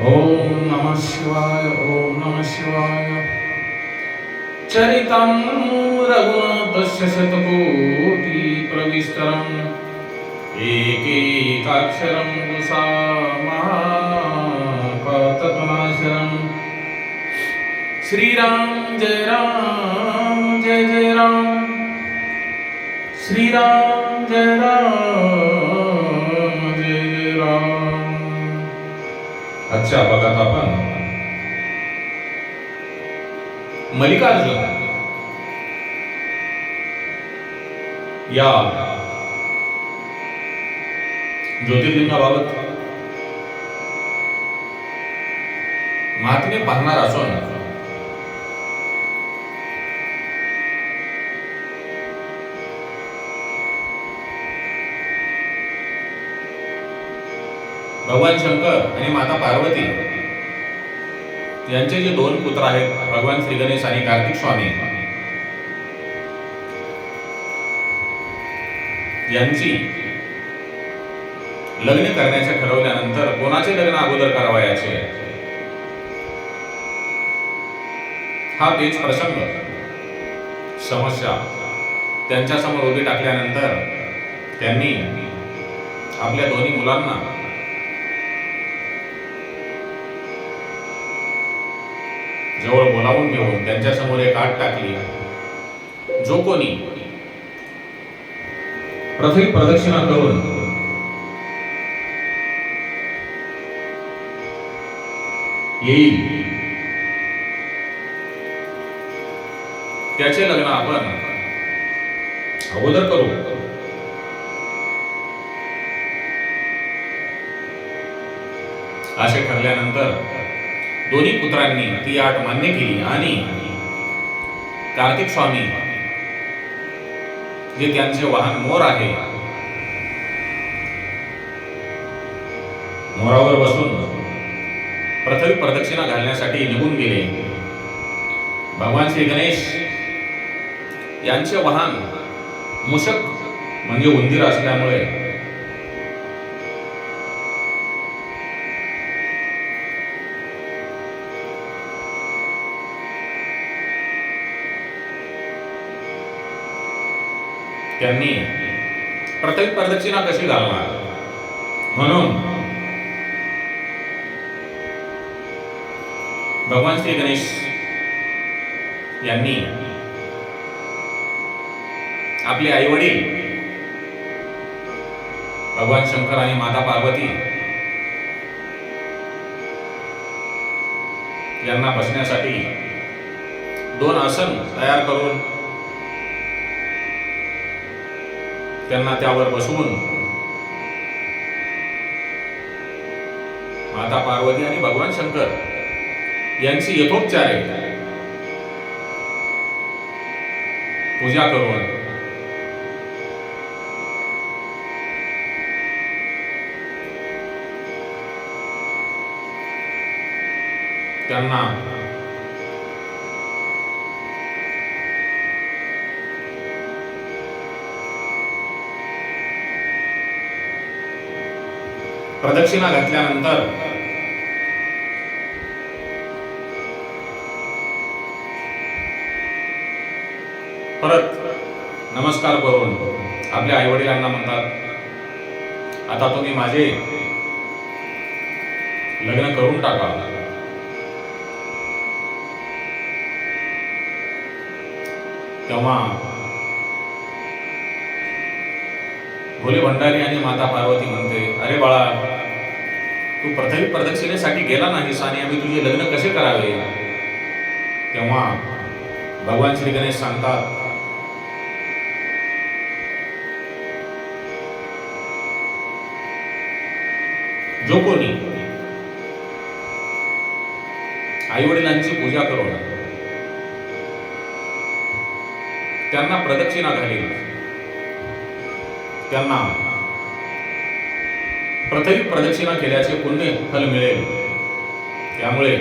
ॐ नमः शिवाय ओम नमः शिवाय। चरितं रघुनाथस्य शतकोटिप्रविस्तरम्। एकैकाक्षरं गुसामापातपनाशरम् श्रीराम जय राम जय जय राम। श्रीराम जय राम। आजच्या भागात आपण. मल्लिकार्जुन. या. ज्योतिर्लिंगाबाबत. महात्म्य पाहणार असून भगवान शंकर आणि माता पार्वती यांचे जे दोन पुत्र आहेत भगवान श्री गणेश आणि कार्तिक स्वामी यांची लग्न करण्याचे ठरवल्यानंतर कोणाचे लग्न अगोदर करावयाचे? हा तेच प्रसंग समस्या. त्यांच्यासमोर उभी टाकल्यानंतर त्यांनी आपल्या दोन्ही मुलांना जवळ बोलावून घेऊन त्यांच्यासमोर एक आट टाकली. जो कोणी? पृथ्वी प्रदक्षिणा करून. येईल. त्याचे लग्न आपण अगोदर करू. असे ठरल्यानंतर दोन्ही पुत्रांनी ती आट मान्य केली. आणि कार्तिक स्वामी जे त्यांचे वाहन मोर आहे मोरावर बसून पृथ्वी प्रदक्षिणा घालण्यासाठी निघून गेले. भगवान श्री गणेश यांचे वाहन मुशक म्हणजे उंदीर असल्यामुळे त्यांनी प्रत्येक प्रदक्षिणा कशी घालणार? म्हणून भगवान श्री गणेश यांनी आपले आई वडील भगवान शंकर आणि माता पार्वती यांना बसण्यासाठी दोन आसन तयार करून त्यांना त्यावर बसवून माता पार्वती आणि भगवान शंकर यांची यथोपचारे पूजा करून त्यांना प्रदक्षिणा घातल्यानंतर परत नमस्कार करून आपल्या आई वडिलांना म्हणतात आता तुम्ही माझे लग्न करून टाका. तेव्हा भोले भंडारी आणि माता पार्वती म्हणते अरे बाळा तू पृथ्वी प्रदक्षिणेसाठी गेला नाहीस आणि आम्ही तुझे लग्न कसे करावे? तेव्हा भगवान श्री गणेश सांगतात जो कोणी आई वडिलांची पूजा करून त्यांना प्रदक्षिणा घालील त्यांना प्रथम प्रदक्षिणा केल्याचे पुण्य फल मिळेल. त्यामुळे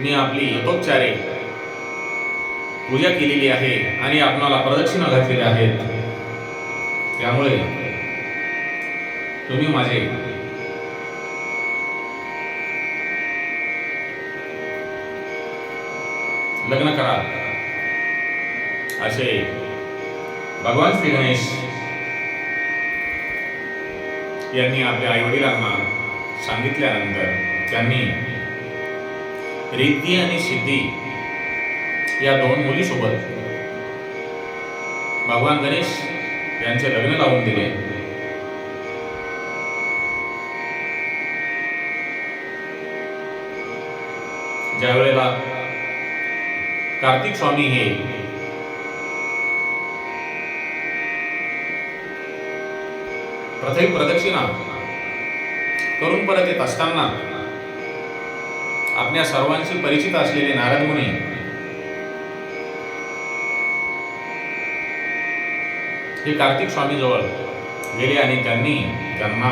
मी आपली यथोपचारे पूजा केलेली आहे आणि आपणाला प्रदक्षिणा घातलेल्या आहेत. त्यामुळे तुम्ही माझे लग्न करा. असे भगवान श्री गणेश यांनी आपल्या आईवडिलांना सांगितल्यानंतर त्यांनी रिद्धी आणि सिद्धी या दोन मुलीसोबत भगवान गणेश यांचे लग्न लावून दिले. ज्या वेळेला कार्तिक स्वामी हे प्रथम प्रदक्षिणा करून परत येत असताना आपल्या सर्वांशी परिचित असलेले नारद मुनी हे कार्तिक स्वामी जवळ गेले आणि त्यांनी त्यांना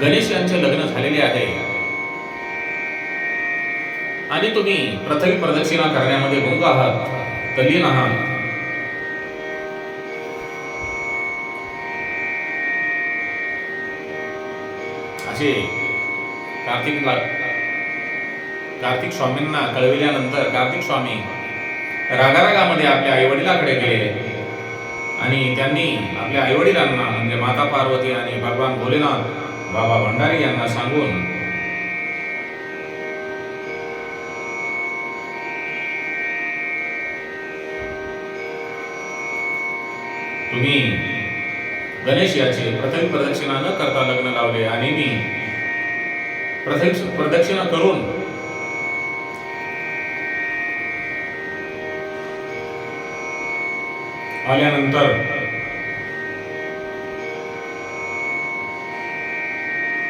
गणेश यांचे लग्न झालेले आहे. आणि तुम्ही प्रथम प्रदक्षिणा करण्यामध्ये गुंग आहात. तल्लीन आहात असे कार्तिकला कार्तिक स्वामींना कळविल्यानंतर कार्तिक स्वामी रागारागामध्ये आपल्या आईवडिलाकडे गेले आणि त्यांनी आपल्या आईवडिलांना म्हणजे माता पार्वती आणि भगवान भोलेनाथ बाबा भंडारी यांना सांगून तुम्ही गणेश याचे प्रथम प्रदक्षिणा न करता लग्न लावले आणि मी प्रथम प्रदक्षिणा करून आल्यानंतर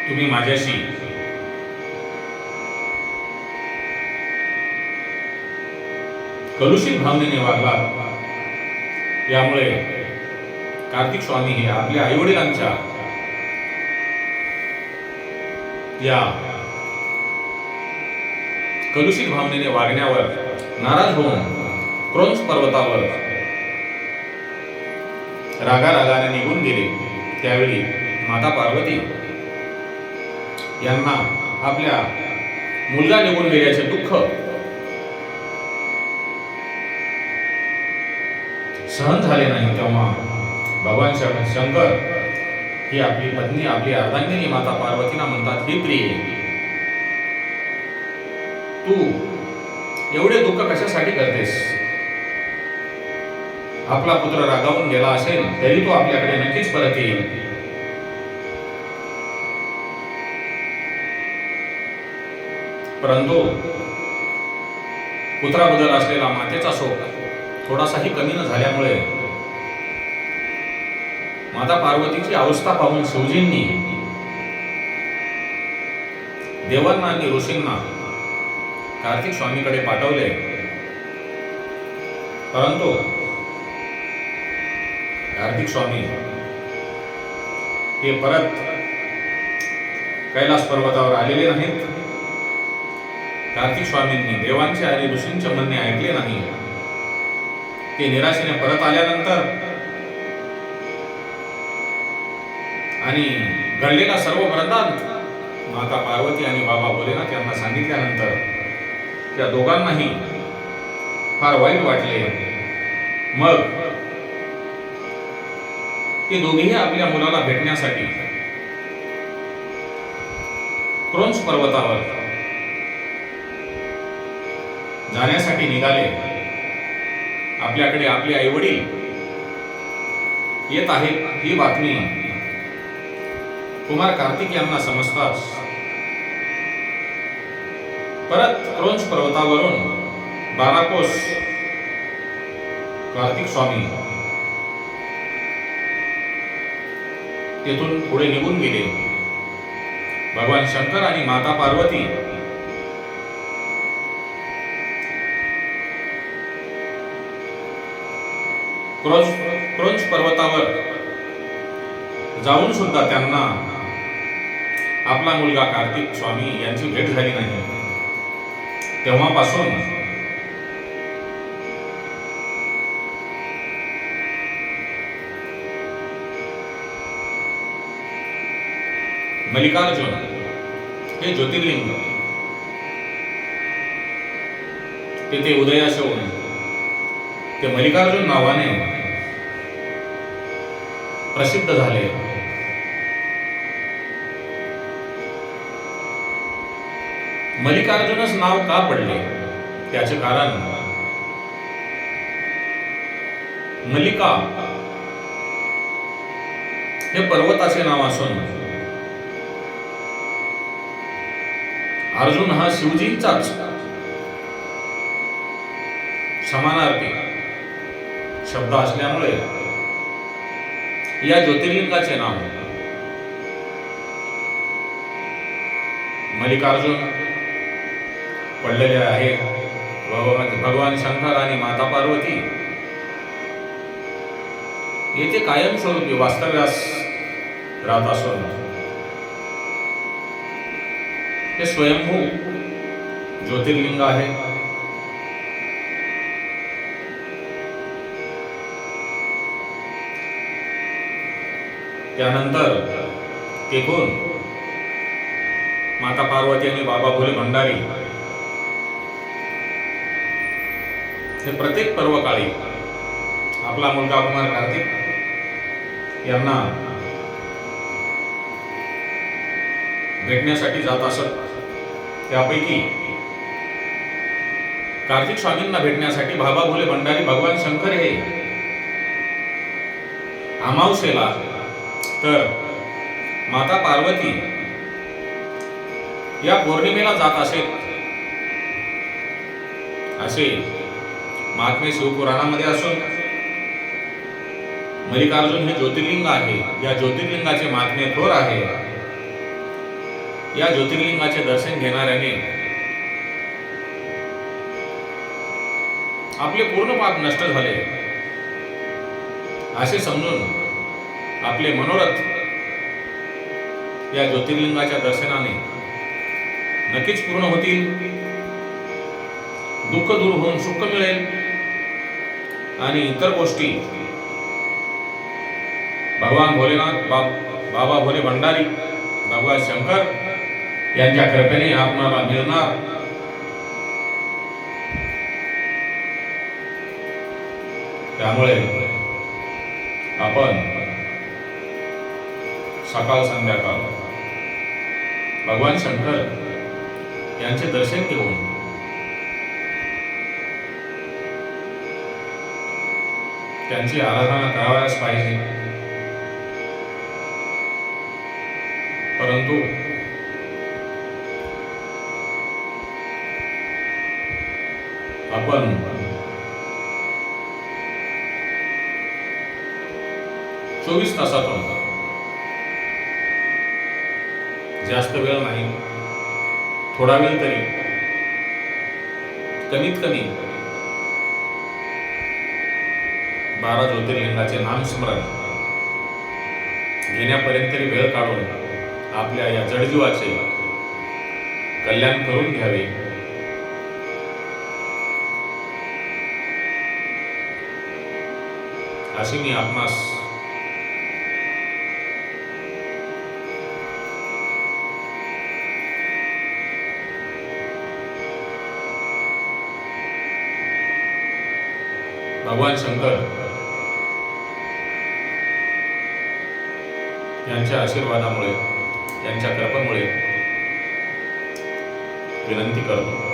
तुम्ही माझ्याशी कलुषित भावनेने वागला यामुळे कार्तिक स्वामी हे आपल्या आईवडिलांच्या या कलुषित भावनेने वागण्यावर नाराज होऊन क्रोंस पर्वतावर रागा रागाने निघून गेले. त्यावेळी माता पार्वती यांना आपल्या मुलगा निघून गेल्याचे दुःख सहन झाले नाही. तेव्हा भगवान शंकर ही आपली पत्नी आपली अर्धांगिनी माता पार्वतीला म्हणतात हे प्रिय तू एवढे दुःख कशासाठी करतेस? आपला पुत्र रागावून गेला असेल तरी तो आपल्याकडे नक्कीच परत येईल. परंतु पुत्राबद्दल असलेला मातेचा शोक थोडासाही कमी न झाल्यामुळे माता पार्वतीची अवस्था पाहून शिवजींनी देवांना आणि ऋषींना कार्तिक स्वामीकडे पाठवले. परंतु कार्तिक स्वामी हे परत कैलास पर्वतावर आलेले नाहीत. कार्तिक स्वामींनी देवांचे आणि ऋषींचे म्हणणे ऐकले नाही. ते निराशेने परत आल्यानंतर आणि घडलेला सर्व वृंदांत माता पार्वती आणि बाबा भोलेनाथ यांना सांगितल्यानंतर त्या दोघांनाही फार वाईट वाटले. मग ते दोघेही आपल्या मुलाला भेटण्यासाठी क्रोन्स पर्वतावर जाण्यासाठी निघाले. आपल्याकडे आपले आई वडील येत आहेत ही बातमी कुमार कार्तिक यांना समजताच. परत क्रोंच पर्वतावरून बाराकोस कार्तिक स्वामी तेथून पुढे निघून गेले. भगवान शंकर आणि माता पार्वती क्रोंच पर्वतावर जाऊन सुद्धा त्यांना आपला मुलगा कार्तिक स्वामी यांची भेट झाली नाही. तेव्हापासून मल्लिकार्जुन हे ज्योतिर्लिंग. तेथे उदयास होऊन ते मल्लिकार्जुन नावाने प्रसिद्ध झाले. मल्लिकार्जुनच नाव का पडले? त्याचे कारण? मल्लिका. हे पर्वताचे नाव असून अर्जुन हा शिवजींचाच समानार्थी शब्द असल्यामुळे या ज्योतिर्लिंगाचे नाव मल्लिकार्जुन पडलेले आहे. भगवान भगवान शंकर आणि माता पार्वती. येथे कायमस्वरूपी वास्तव्यास राहत असून हे स्वयंभू ज्योतिर्लिंग आहे. त्यानंतर तेथून माता पार्वती आणि बाबा भोले भंडारी हे प्रत्येक पर्वकाळी आपला मुलगा कुमार कार्तिक यांना भेटण्यासाठी जात असत. त्यापैकी कार्तिक स्वामींना भेटण्यासाठी बाबा भोले भंडारी भगवान शंकर हे अमावसेला तर माता पार्वती या पौर्णिमेला जात असेल. असे महात्मे शिवपुराणामध्ये असून मल्लिकार्जुन हे ज्योतिर्लिंग आहे. या ज्योतिर्लिंगाचे महात्म्य थोर आहे. या ज्योतिर्लिंगाचे दर्शन घेणाऱ्याने आपले पूर्ण पाप नष्ट झाले. असे समजून आपले मनोरथ या ज्योतिर्लिंगाच्या दर्शनाने नक्कीच पूर्ण होतील. दुःख दूर होऊन सुख मिळेल. आणि इतर गोष्टी. भगवान भोलेनाथ बा- बाबा भोले भंडारी भगवान शंकर यांच्या कृपेने आपणाला मिळणार. त्यामुळे आपण सकाळ संध्याकाळ भगवान शंकर यांचे दर्शन घेऊन त्यांची आराधना करावयास पाहिजे. परंतु आपण चोवीस तासातून जास्त वेळ नाही थोडा वेळ तरी कमीत कमी बारा ज्योतिर्लिंगाचे नामस्मरण. घेण्यापर्यंत तरी वेळ काढून आपल्या या जडजीवाचे कल्याण करून घ्यावे. अशी मी आपणास भगवान शंकर यांच्या आशीर्वादामुळे यांच्या कृपेमुळे विनंती करतो.